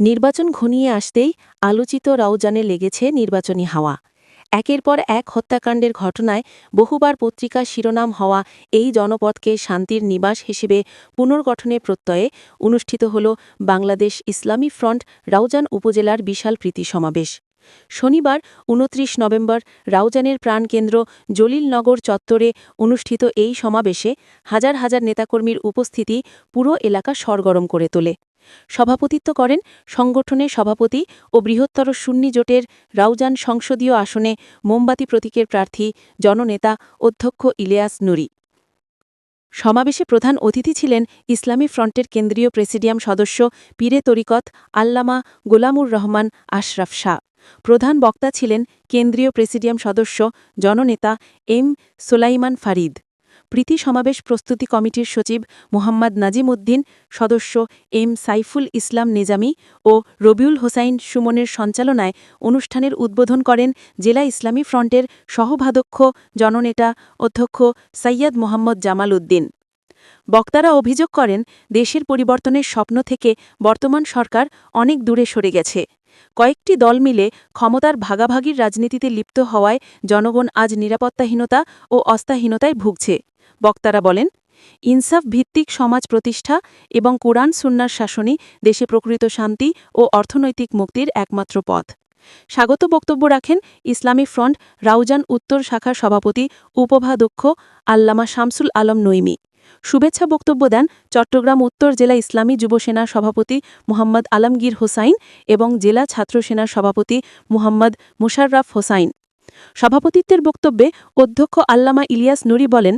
নির্বাচন ঘনিয়ে আসতেই আলোচিত রাউজানে লেগেছে নির্বাচনী হাওয়া। একের পর এক হত্যাকাণ্ডের ঘটনায় বহুবার পত্রিকার শিরোনাম হওয়া এই জনপদকে শান্তির নিবাস হিসেবে পুনর্গঠনের প্রত্যয়ে অনুষ্ঠিত হল বাংলাদেশ ইসলামী ফ্রন্ট রাউজান উপজেলার বিশাল প্রীতি সমাবেশ। শনিবার, উনত্রিশ নভেম্বর, রাউজানের প্রাণকেন্দ্র জলিলনগর চত্বরে অনুষ্ঠিত এই সমাবেশে হাজার হাজার নেতাকর্মীর উপস্থিতি পুরো এলাকা সরগরম করে তোলে। সভাপতিত্ব করেন সংগঠনের সভাপতি ও বৃহত্তর সুন্নি জোটের রাউজান সংসদীয় আসনে মোমবাতি প্রতীকের প্রার্থী, জননেতা অধ্যক্ষ ইলিয়াস নুরি। সমাবেশে প্রধান অতিথি ছিলেন ইসলামী ফ্রন্টের কেন্দ্রীয় প্রেসিডিয়াম সদস্য পীরে তরিকত আল্লামা গোলামুর রহমান আশরাফ শাহ। প্রধান বক্তা ছিলেন কেন্দ্রীয় প্রেসিডিয়াম সদস্য জননেতা এম সোলাইমান ফারিদ। প্রীতি সমাবেশ প্রস্তুতি কমিটির সচিব মোহাম্মদ নাজিম উদ্দিন, সদস্য এম সাইফুল ইসলাম নিজামি ও রবিউল হোসাইন সুমনের সঞ্চালনায় অনুষ্ঠানের উদ্বোধন করেন জেলা ইসলামী ফ্রন্টের সহভাধ্যক্ষ জননেতা অধ্যক্ষ সৈয়দ মোহাম্মদ জামাল উদ্দিন। বক্তারা অভিযোগ করেন, দেশের পরিবর্তনের স্বপ্ন থেকে বর্তমান সরকার অনেক দূরে সরে গেছে। কয়েকটি দল মিলে ক্ষমতার ভাগাভাগির রাজনীতিতে লিপ্ত হওয়ায় জনগণ আজ নিরাপত্তাহীনতা ও অস্থাহীনতায় ভুগছে। বক্তারা বলেন, ইনসাফ ভিত্তিক সমাজ প্রতিষ্ঠা এবং কোরআন সুন্নার শাসনই দেশে প্রকৃত শান্তি ও অর্থনৈতিক মুক্তির একমাত্র পথ। স্বাগত বক্তব্য রাখেন ইসলামী ফ্রন্ট রাউজান উত্তর শাখার সভাপতি উপভাধ্যক্ষ আল্লামা শামসুল আলম নৈমি। শুভেচ্ছা বক্তব্য দেন চট্টগ্রাম উত্তর জেলা ইসলামী যুবসেনার সভাপতি মোহাম্মদ আলমগীর হোসাইন এবং জেলা ছাত্র সেনার সভাপতি মুহাম্মদ মুশাররাফ হোসাইন। সভাপতিত্বের বক্তব্যে অধ্যক্ষ আল্লামা ইলিয়াস নুরি বলেন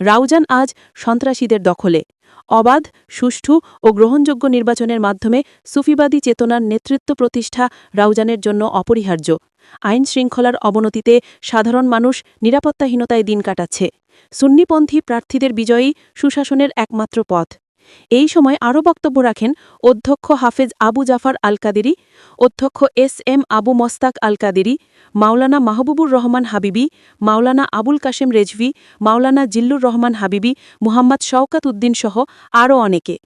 রাউজান আজ সন্ত্রাসীদের দখলে। অবাধ, সুষ্ঠু ও গ্রহণযোগ্য নির্বাচনের মাধ্যমে সুফিবাদী চেতনার নেতৃত্ব প্রতিষ্ঠা রাউজানের জন্য অপরিহার্য। আইন শৃঙ্খলার অবনতিতে সাধারণ মানুষ নিরাপত্তাহীনতায় দিন কাটাচ্ছে। সুন্নিপন্থী প্রার্থীদের বিজয়ী সুশাসনের একমাত্র পথ। এই সময় আরও বক্তব্য রাখেন অধ্যক্ষ হাফেজ আবু জাফর আল কাদেরি অধ্যক্ষ এস এম আবু মস্তাক আল কাদেরি মাওলানা মাহবুবুর রহমান হাবিবি, মাওলানা আবুল কাশেম রেজভি, মাওলানা জিল্লুর রহমান হাবিবি, মুহাম্মদ শওকাত উদ্দিন সহ আরও অনেকে।